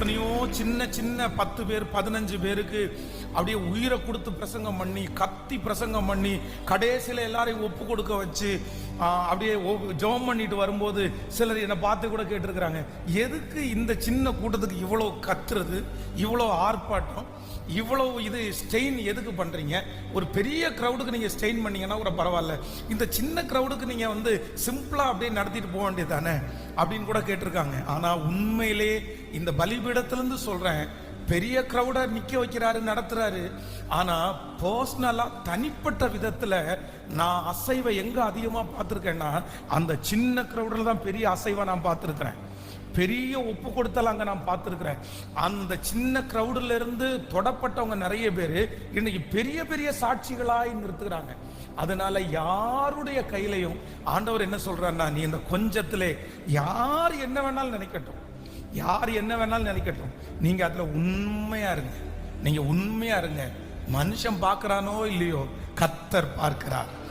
எத்தனையோ சின்ன சின்ன பத்து பேர் பதினஞ்சு பேருக்கு அப்படியே உயிரை கொடுத்து பிரசங்கம் பண்ணி கத்தி பிரசங்கம் பண்ணி கடைசியில் எல்லாரையும் ஒப்பு கொடுக்க வச்சு அப்படியே ஜெபம் பண்ணிட்டு வரும்போது சிலர் என்னை பார்த்து கூட கேட்டிருக்கிறாங்க எதுக்கு இந்த சின்ன கூட்டத்துக்கு இவ்வளோ கத்துறது இவ்வளோ ஆர்ப்பாட்டம் இவ்வளோ இது ஸ்டெயின் எதுக்கு பண்ணுறீங்க ஒரு பெரிய க்ரௌடுக்கு நீங்கள் ஸ்டெயின் பண்ணீங்கன்னா கூட பரவாயில்ல. இந்த சின்ன க்ரௌடுக்கு நீங்கள் வந்து சிம்பிளாக அப்படியே நடத்திட்டு போக வேண்டியது தானே அப்படின்னு கூட கேட்டிருக்காங்க. ஆனால் உண்மையிலே இந்த இருந்து சொல்றேன். பெரிய க்ரௌடை நிற்க வைக்கிறாரு நடத்துறாரு. ஆனா பர்சனலா தனிப்பட்ட விதத்துல நான் அசைவை எங்க அதிகமா பார்த்திருக்கேன்னா அந்த சின்ன க்ரௌடில் தான் பெரிய அசைவை நான் பார்த்திருக்கிறேன். பெரிய ஒப்பு கொடுத்தல் அங்க நான் பார்த்துருக்குறேன். அந்த சின்ன க்ரௌடில் இருந்து தொடப்பட்டவங்க நிறைய பேர் இன்னைக்கு பெரிய பெரிய சாட்சிகளாய் நிறுத்துகிறாங்க. அதனால யாருடைய கையிலையும் ஆண்டவர் என்ன சொல்றாருன்னா நீ இந்த கொஞ்சத்திலே யார் என்ன வேணாலும் நினைக்கட்டும். யார் என்ன வேணாலும் நினைக்கட்டும். நீங்கள் அதில் உண்மையாக இருங்க. நீங்கள் உண்மையாக இருங்க. மனுஷன் பார்க்குறானோ இல்லையோ கத்தர் பார்க்கிறார்.